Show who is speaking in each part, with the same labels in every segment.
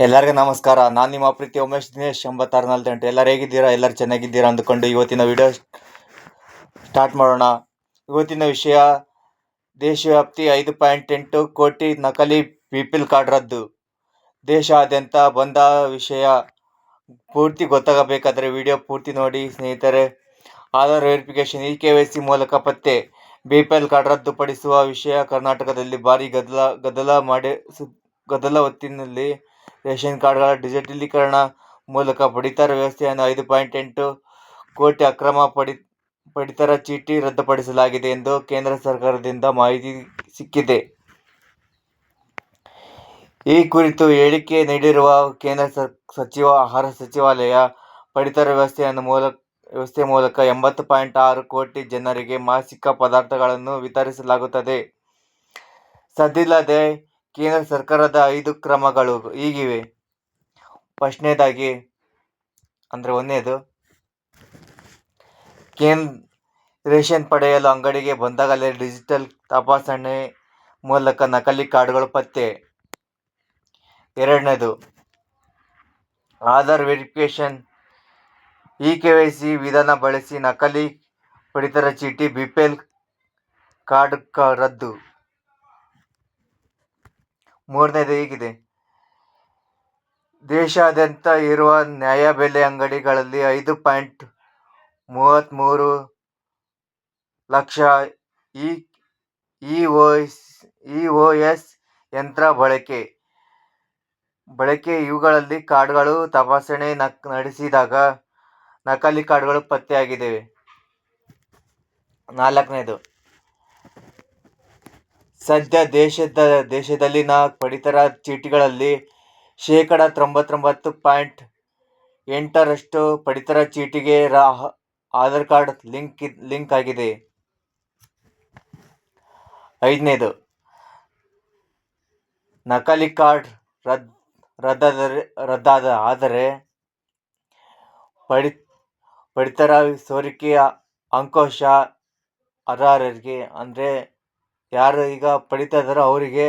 Speaker 1: ಎಲ್ಲರಿಗೂ ನಮಸ್ಕಾರ. ನಾನು ನಿಮ್ಮ ಪ್ರೀತಿ ಉಮೇಶ್ ದಿನೇಶ್ ಎಂಬತ್ತಾರು ನಲ್ವತ್ತೆಂಟು ಎಲ್ಲರೂ ಹೇಗಿದ್ದೀರಾ? ಎಲ್ಲರೂ ಚೆನ್ನಾಗಿದ್ದೀರಾ ಅಂದ್ಕೊಂಡು ಇವತ್ತಿನ ವಿಡಿಯೋ ಸ್ಟಾರ್ಟ್ ಮಾಡೋಣ. ಇವತ್ತಿನ ವಿಷಯ ದೇಶವ್ಯಾಪ್ತಿ ಐದು ಪಾಯಿಂಟ್ ಎಂಟು ಕೋಟಿ ನಕಲಿ ಪೀಪಲ್ ಕಾರ್ಡ್ ರದ್ದು. ದೇಶಾದ್ಯಂತ ಬಂದ ವಿಷಯ ಪೂರ್ತಿ ಗೊತ್ತಾಗಬೇಕಾದರೆ ವಿಡಿಯೋ ಪೂರ್ತಿ ನೋಡಿ ಸ್ನೇಹಿತರೆ. Aadhaar verification e K Y C ಮೂಲಕ ಪತ್ತೆ. ಬಿ ಪಿ ಎಲ್ ಕಾರ್ಡ್ ರದ್ದುಪಡಿಸುವ ವಿಷಯ ಕರ್ನಾಟಕದಲ್ಲಿ ಭಾರಿ ಗದ್ದಲ ಗದ್ದಲ ಮಾಡಿ, ಗದ್ದಲ ಹೊತ್ತಿನಲ್ಲಿ ರೇಷನ್ ಕಾರ್ಡ್ಗಳ ಡಿಜಿಟಲೀಕರಣ ಮೂಲಕ ಪಡಿತರ ವ್ಯವಸ್ಥೆಯನ್ನು ಐದು ಪಾಯಿಂಟ್ ಎಂಟು ಕೋಟಿ ಅಕ್ರಮ ಪಡಿ, ಪಡಿತರ ಚೀಟಿ ರದ್ದುಪಡಿಸಲಾಗಿದೆ ಎಂದು ಕೇಂದ್ರ ಸರ್ಕಾರದಿಂದ ಮಾಹಿತಿ ಸಿಕ್ಕಿದೆ. ಈ ಕುರಿತು ಹೇಳಿಕೆ ನೀಡಿರುವ ಕೇಂದ್ರ ಸಚಿವ, ಆಹಾರ ಸಚಿವಾಲಯ ಪಡಿತರ ವ್ಯವಸ್ಥೆಯನ್ನು ಮೂಲ, ವ್ಯವಸ್ಥೆ ಮೂಲಕ ಎಂಬತ್ತು ಪಾಯಿಂಟ್ ಆರು ಕೋಟಿ ಜನರಿಗೆ ಮಾಸಿಕ ಪದಾರ್ಥಗಳನ್ನು ವಿತರಿಸಲಾಗುತ್ತದೆ. ಸದ್ದಿಲ್ಲದೆ ಕೇಂದ್ರ ಸರ್ಕಾರದ ಐದು ಕ್ರಮಗಳು ಹೀಗಿವೆ ಫಸ್ಟ್ನೇದಾಗಿ ಅಂದರೆ ಒಂದನೇದು ಕೇಂದ್ರ ರೇಷನ್ ಪಡೆಯಲು ಅಂಗಡಿಗೆ ಬಂದಾಗಲೇ ಡಿಜಿಟಲ್ ತಪಾಸಣೆ ಮೂಲಕ ನಕಲಿ ಕಾರ್ಡ್ಗಳು ಪತ್ತೆ. ಎರಡನೇದು, Aadhaar verification, e K Y C ವಿಧಾನ ಬಳಸಿ ನಕಲಿ ಪಡಿತರ ಚೀಟಿ ಬಿ ಪಿ ಎಲ್ ಕಾರ್ಡ್ ಕ, ರದ್ದು. ಮೂರನೇದು ಹೀಗಿದೆ. ದೇಶಾದ್ಯಂತ ಇರುವ ನ್ಯಾಯಬೆಲೆ ಅಂಗಡಿಗಳಲ್ಲಿ ಐದು ಪಾಯಿಂಟ್ ಮೂವತ್ತ್ಮೂರು lakh E E O S ಯಂತ್ರ ಬಳಕೆ. ಬಳಕೆ ಇವುಗಳಲ್ಲಿ ಕಾರ್ಡ್ಗಳು ತಪಾಸಣೆ ನಡೆಸಿದಾಗ ನಕಲಿ ಕಾರ್ಡ್ಗಳು ಪತ್ತೆಯಾಗಿದ್ದೇವೆ. ನಾಲ್ಕನೇದು. ಸದ್ಯ ದೇಶದ, ದೇಶದಲ್ಲಿನ ಪಡಿತರ ಚೀಟಿಗಳಲ್ಲಿ ಶೇಕಡ ತೊಂಬತ್ತೊಂಬತ್ತು ಪಾಯಿಂಟ್ ಎಂಟರಷ್ಟು ಪಡಿತರ ಚೀಟಿಗೆ ರಾ, ಆಧಾರ್ ಕಾರ್ಡ್ ಲಿಂಕ್ ಲಿಂಕ್ ಆಗಿದೆ. ಐದನೇದು, ನಕಲಿ ಕಾರ್ಡ್ ರದ್, ರದ್ದಾದರೆ, ರದ್ದಾದ, ಆದರೆ ಪಡಿ, ಪಡಿತರ ಸೋರಿಕೆಯ ಅಂಕೋಶ ಅರ್ಹರಿಗೆ, ಅಂದರೆ ಯಾರು ಈಗ ಪಡಿತಾ ಇದ್ದಾರೋ ಅವರಿಗೆ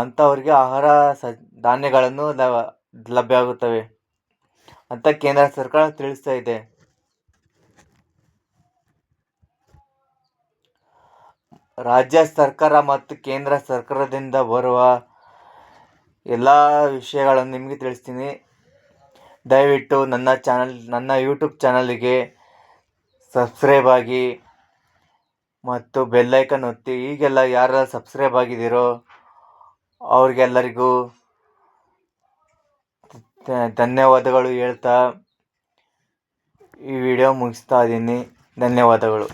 Speaker 1: ಅಂಥವ್ರಿಗೆ ಆಹಾರ ಸ, ಧಾನ್ಯಗಳನ್ನು ಲಭ್ಯ ಆಗುತ್ತವೆ ಅಂತ ಕೇಂದ್ರ ಸರ್ಕಾರ ತಿಳಿಸ್ತಾ ಇದೆ. ರಾಜ್ಯ ಸರ್ಕಾರ ಮತ್ತು ಕೇಂದ್ರ ಸರ್ಕಾರದಿಂದ ಬರುವ ಎಲ್ಲ ವಿಷಯಗಳನ್ನು ನಿಮಗೆ ತಿಳಿಸ್ತೀನಿ. ದಯವಿಟ್ಟು ನನ್ನ ಚಾನಲ್, ನನ್ನ ಯೂಟ್ಯೂಬ್ ಚಾನಲಿಗೆ ಸಬ್ಸ್ಕ್ರೈಬ್ ಆಗಿ ಮತ್ತು ಬೆಲ್ಲೈಕನ್ ಒತ್ತಿ, ಈಗೆಲ್ಲ ಯಾರು ಸಬ್ಸ್ಕ್ರೈಬ್ ಆಗಿದ್ದೀರೋ, ಅವ್ರಿಗೆಲ್ಲರಿಗೂ ಧನ್ಯವಾದಗಳು ಹೇಳ್ತಾ ಈ ವಿಡಿಯೋ ಮುಗಿಸ್ತಾ ಇದ್ದೀನಿ. ಧನ್ಯವಾದಗಳು.